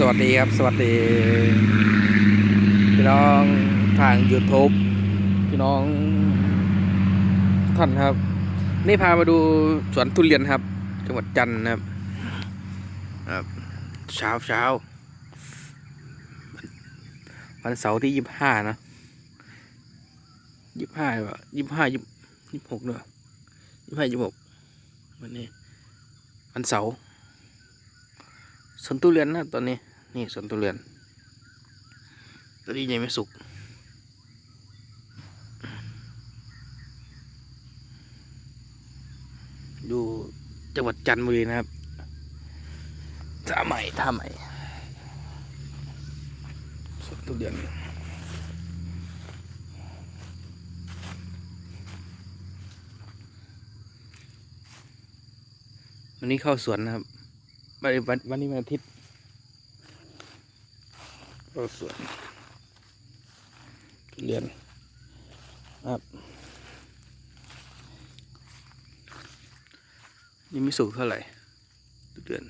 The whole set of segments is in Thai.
สวัสดีครับ สวัสดี พี่น้องทาง YouTube พี่น้อง ท่านครับ นี่พามาดูสวนทุเรียนครับ จังหวัดจันทร์นะครับครับเช้าเช้าวันเสาร์ที่ยี่ห้านะยี่ห้าว่ะยี่ห้ายี่ยี่หกเนอะยี่ห้ายี่หกวันนี้วันเสาร์สวนทุเรียนนะตอนนี้ นี่สวนทุเรียนตอนนี้ยังไม่สุกดูจังหวัดจันทบุรีนะครับท่าใหม่ท่าใหม่สวนทุเรียนวันนี้เข้าสวนนะครับวันวันนี้วันอาทิตย์ ก็สวยทุเรียนครับยังไม่สุกเท่าไหร่ทุเรียน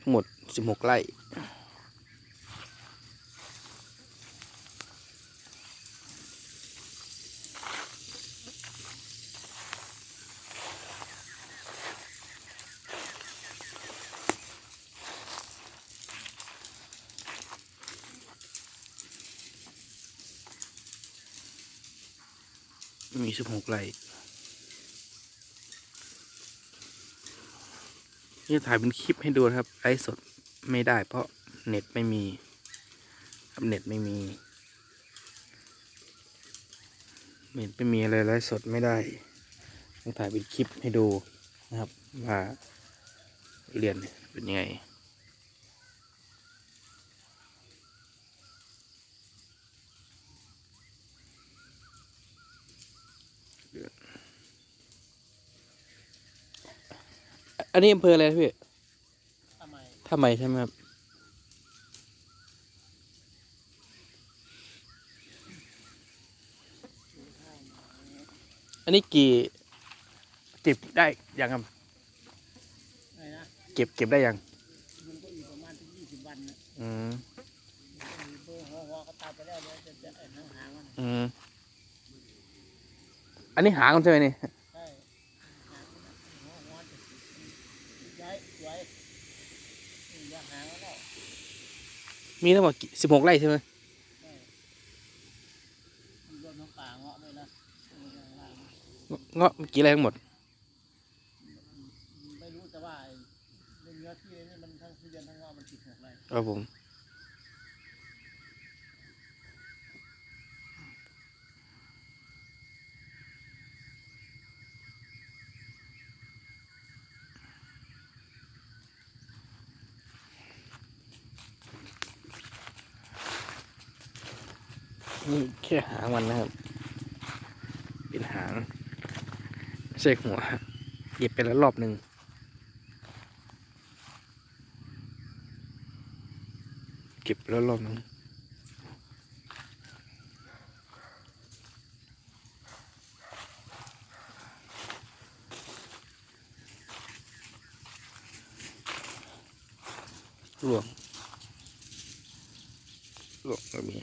ทั้งหมด 16 ไร่ มีสิบหกไร่นี่ถ่ายเป็นคลิปให้ดูครับไลฟ์สดไม่ได้ เพราะเน็ตไม่มีครับเน็ตไม่มีเน็ตไม่มีอะไรไลฟ์สดไม่ได้ต้องถ่ายเป็นคลิปให้ดูนะครับว่าเรียนเป็นยังไง อันนี้อำเภออะไรนะพี่ทำไมท่าใหม่ใช่ไหมครับ อันนี้กี่เก็บได้ยังครับอะไรนะเก็บเก็บได้ยัง มันก็อยู่ประมาณถึงยี่สิบวันนะอืม เบอร์หัวหัวก็ตัดไปแล้วเดี๋ยวจะจะไอ้หางหางมันอืม อันนี้หางมันใช่ไหมนี่ ใช่หางมันหัวหัวจะย้ายย้ายย้ายหางมันแล้ว มีทั้งหมดสิบหกไร่ใช่ไหมใช่มีรถน้ำป่าเงาะด้วยนะมีข้างล่างเงาะกี่ไร่ทั้งหมด ไม่รู้แต่ว่าไอ้เรื่องเนื้อที่นี่มันทั้งทุเรียนทั้งเงาะมันติดหมดเลยครับผม นี่แค่หางมันนะครับ เป็นหางไม่ใช่หัวเหยียบไปแล้วรอบหนึ่งเก็บแล้วรอบหนึงหลวงหลวงก็มี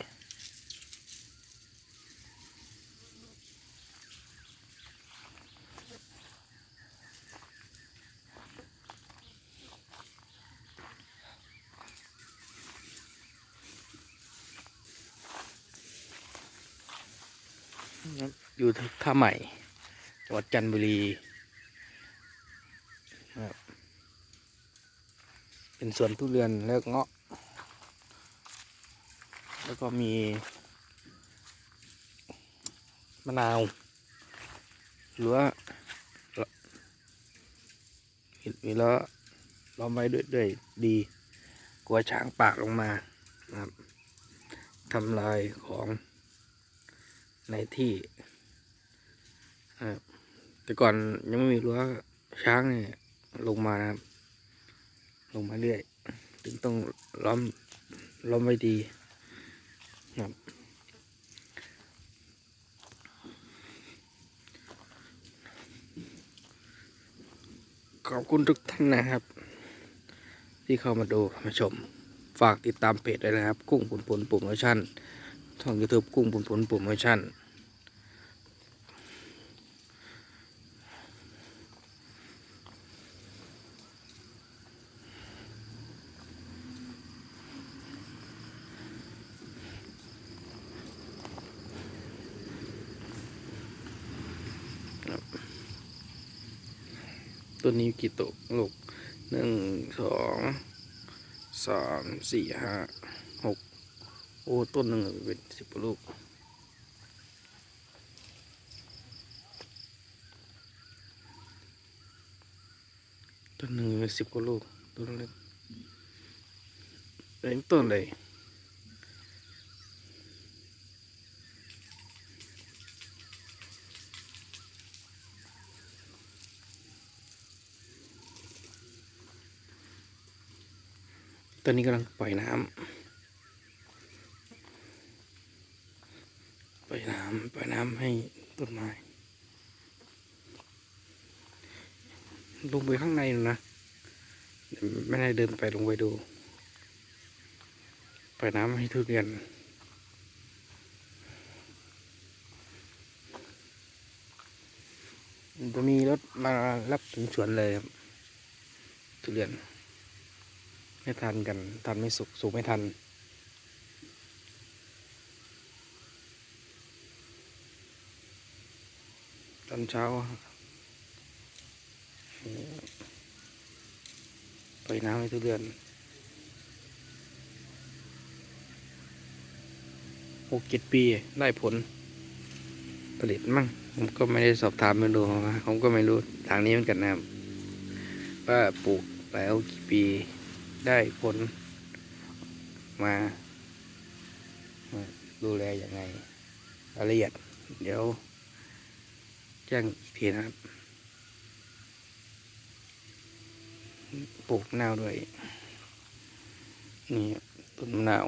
ครับ อยู่ที่ท่าใหม่จังหวัดจันทบุรีครับเป็นสวนทุเรียนแล้วก็เงาะ แล้วก็มีมะนาวหรือว่ามีแล้วล้อมไว้ด้วยด้วยดี กลัวช้างปากลงมานะครับทำลายของในที่ แต่ก่อนยังไม่มีรั้วช้างเนี่ยลงมานะครับ ลงมาเรื่อย ถึงต้องล้อมล้อมไว้ดีครับขอบคุณทุกท่านนะครับ ที่เข้ามาดูมาชม ฝากติดตามเพจด้วยนะครับ กุ้งปุนปุนโปรโมชั่นช่องยูทูบกุ้งปุนปุนโปรโมชั่น ตัวนี้กี่ตัวลูกหนึ่งสองสามสี่ห้าหกโอ้ต้นหนึ่งเป็นสิบลูกต้นหนึ่งเป็นสิบกว่าลูกต้นเล็กเอ้ยต้นเลย ตอนนี้กำลังปล่อยน้ำปล่อยน้ำปล่อยน้ำให้ต้นไม้ ลงไปข้างในนู่นะไม่ได้เดินไปลงไปดู ปล่อยน้ำให้ทุเรียนจะมีรถมารับถึงสวนเลยครับทุเรียน ไม่ทันกันทันไม่สุกสุกไม่ทัน ตอนเช้า ไปน้ำให้ทุเรียนหกเจ็ดปีได้ผลผลิตมั่งผมก็ไม่ได้สอบถามมาดูนะผมก็ไม่รู้ทางนี้เหมือนกันนะครับว่าปลูกแล้วกี่ปี ได้ผลมา ดูแลอยังไงรายละเอียด เดี๋ยว แจ้งอีกทีนะครับปลูกมะนาวด้วย นี่ต้นมะนาว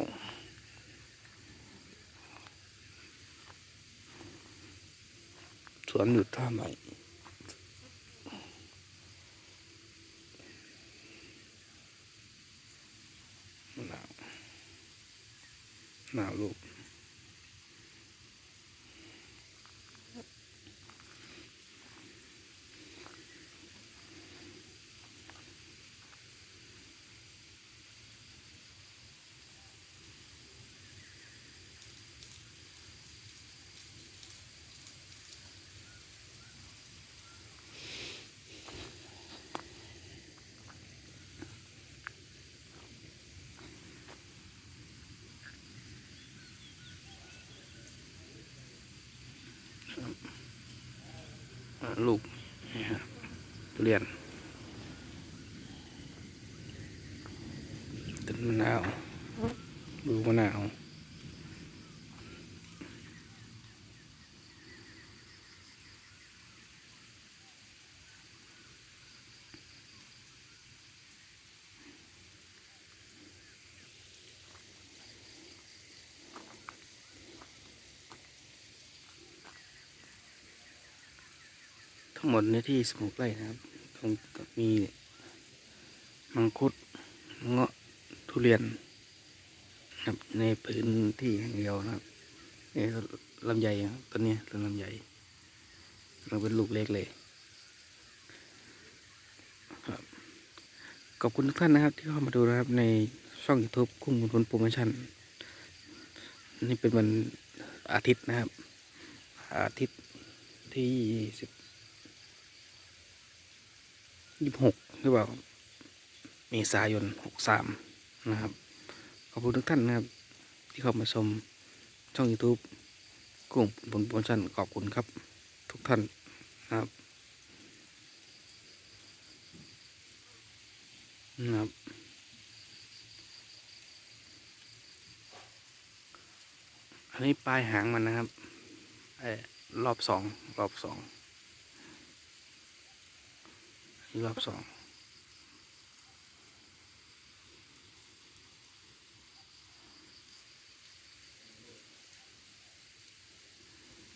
สวนอยู่ท่าใหม่ มะนาว มะนาวลูก ลูกนี่ครับทุเรียนต้นมะนาวดูมะนาว ทั้งหมดในที่สมุกไร่นะครับตรงมีมังคุดเงาะทุเรียนนะครับในพื้นที่แห่งเดียวนะครับนี่ลำไยครับต้นนี้ต้นลำไยกำลังเป็นลูกเล็กเลยครับขอบคุณทุกท่านนะครับ ที่เข้ามาดูนะครับในช่อง YouTube กุ้งบุญผลโปรโมชั่นนี่เป็นวันอาทิตย์นะครับ อาทิตย์ที่สิบ ยี่สิบหกหรือเปล่าเมษายนหกสามนะครับ ขอบคุณทุกท่านนะครับ ที่เข้ามาชมช่อง YouTube กุ้งบนโปรชั่นขอบคุณครับ ทุกท่านนะครับนะครับอันนี้ปลายหางมันนะครับไอ้รอบสองรอบสอง นี่ รอบสอง